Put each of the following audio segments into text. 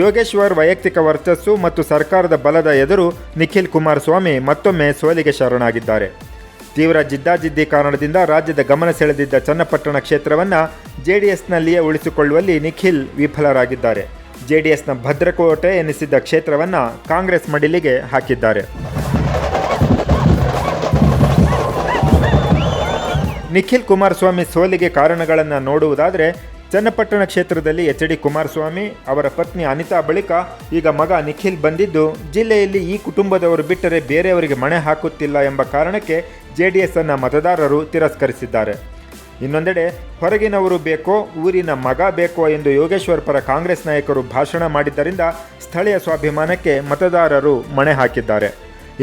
ಯೋಗೇಶ್ವರ್ ವೈಯಕ್ತಿಕ ವರ್ಚಸ್ಸು ಮತ್ತು ಸರ್ಕಾರದ ಬಲದ ಎದುರು ನಿಖಿಲ್ ಕುಮಾರಸ್ವಾಮಿ ಮತ್ತೊಮ್ಮೆ ಸೋಲಿಗೆ ಶರಣಾಗಿದ್ದಾರೆ. ತೀವ್ರ ಜಿದ್ದಾಜಿದ್ದಿ ಕಾರಣದಿಂದ ರಾಜ್ಯದ ಗಮನ ಸೆಳೆದಿದ್ದ ಚನ್ನಪಟ್ಟಣ ಕ್ಷೇತ್ರವನ್ನು ಜೆಡಿಎಸ್ನಲ್ಲಿಯೇ ಉಳಿಸಿಕೊಳ್ಳುವಲ್ಲಿ ನಿಖಿಲ್ ವಿಫಲರಾಗಿದ್ದಾರೆ. ಜೆಡಿಎಸ್ನ ಭದ್ರಕೋಟೆ ಎನಿಸಿದ್ದ ಕ್ಷೇತ್ರವನ್ನು ಕಾಂಗ್ರೆಸ್ ಮಡಿಲಿಗೆ ಹಾಕಿದ್ದಾರೆ. ನಿಖಿಲ್ ಕುಮಾರಸ್ವಾಮಿ ಸೋಲಿಗೆ ಕಾರಣಗಳನ್ನು ನೋಡುವುದಾದರೆ ಚನ್ನಪಟ್ಟಣ ಕ್ಷೇತ್ರದಲ್ಲಿ ಎಚ್ ಡಿ ಕುಮಾರಸ್ವಾಮಿ ಅವರ ಪತ್ನಿ ಅನಿತಾ ಬಳಿಕ ಈಗ ಮಗ ನಿಖಿಲ್ ಬಂದಿದ್ದು, ಜಿಲ್ಲೆಯಲ್ಲಿ ಈ ಕುಟುಂಬದವರು ಬಿಟ್ಟರೆ ಬೇರೆಯವರಿಗೆ ಮಣೆ ಹಾಕುತ್ತಿಲ್ಲ ಎಂಬ ಕಾರಣಕ್ಕೆ ಜೆ ಡಿ ಎಸ್ ಅನ್ನು ಮತದಾರರು ತಿರಸ್ಕರಿಸಿದ್ದಾರೆ. ಇನ್ನೊಂದೆಡೆ, ಹೊರಗಿನವರು ಬೇಕೋ, ಊರಿನ ಮಗ ಬೇಕೋ ಎಂದು ಯೋಗೇಶ್ವರ್ ಪರ ಕಾಂಗ್ರೆಸ್ ನಾಯಕರು ಭಾಷಣ ಮಾಡಿದ್ದರಿಂದ ಸ್ಥಳೀಯ ಸ್ವಾಭಿಮಾನಕ್ಕೆ ಮತದಾರರು ಮಣೆ ಹಾಕಿದ್ದಾರೆ.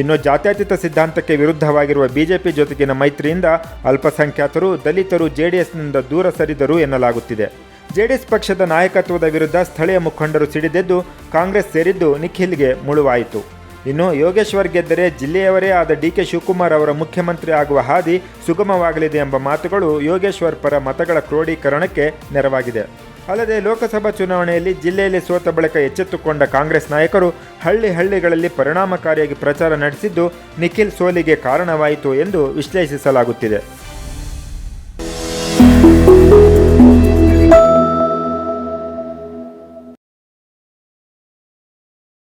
ಇನ್ನು ಜಾತ್ಯತೀತ ಸಿದ್ಧಾಂತಕ್ಕೆ ವಿರುದ್ಧವಾಗಿರುವ ಬಿಜೆಪಿ ಜೊತೆಗಿನ ಮೈತ್ರಿಯಿಂದ ಅಲ್ಪಸಂಖ್ಯಾತರು, ದಲಿತರು, ಜೆಡಿಎಸ್ನಿಂದ ದೂರ ಸರಿದರು ಎನ್ನಲಾಗುತ್ತಿದೆ. ಜೆಡಿಎಸ್ ಪಕ್ಷದ ನಾಯಕತ್ವದ ವಿರುದ್ಧ ಸ್ಥಳೀಯ ಮುಖಂಡರು ಸಿಡಿದೆದ್ದು ಕಾಂಗ್ರೆಸ್ ಸೇರಿದ್ದು ನಿಖಿಲ್ಗೆ ಮುಳುವಾಯಿತು. ಇನ್ನು ಯೋಗೇಶ್ವರ್ ಗೆದ್ದರೆ ಜಿಲ್ಲೆಯವರೇ ಆದ ಡಿ ಕೆ ಶಿವಕುಮಾರ್ ಅವರ ಮುಖ್ಯಮಂತ್ರಿ ಆಗುವ ಹಾದಿ ಸುಗಮವಾಗಲಿದೆ ಎಂಬ ಮಾತುಗಳು ಯೋಗೇಶ್ವರ್ ಪರ ಮತಗಳ ಕ್ರೋಢೀಕರಣಕ್ಕೆ ನೆರವಾಗಿದೆ. ಅಲ್ಲದೆ ಲೋಕಸಭಾ ಚುನಾವಣೆಯಲ್ಲಿ ಜಿಲ್ಲೆಯಲ್ಲಿ ಸೋತ ಬಳಿಕ ಎಚ್ಚೆತ್ತುಕೊಂಡ ಕಾಂಗ್ರೆಸ್ ನಾಯಕರು ಹಳ್ಳಿ ಹಳ್ಳಿಗಳಲ್ಲಿ ಪರಿಣಾಮಕಾರಿಯಾಗಿ ಪ್ರಚಾರ ನಡೆಸಿದ್ದು ನಿಖಿಲ್ ಸೋಲಿಗೆ ಕಾರಣವಾಯಿತು ಎಂದು ವಿಶ್ಲೇಷಿಸಲಾಗುತ್ತಿದೆ.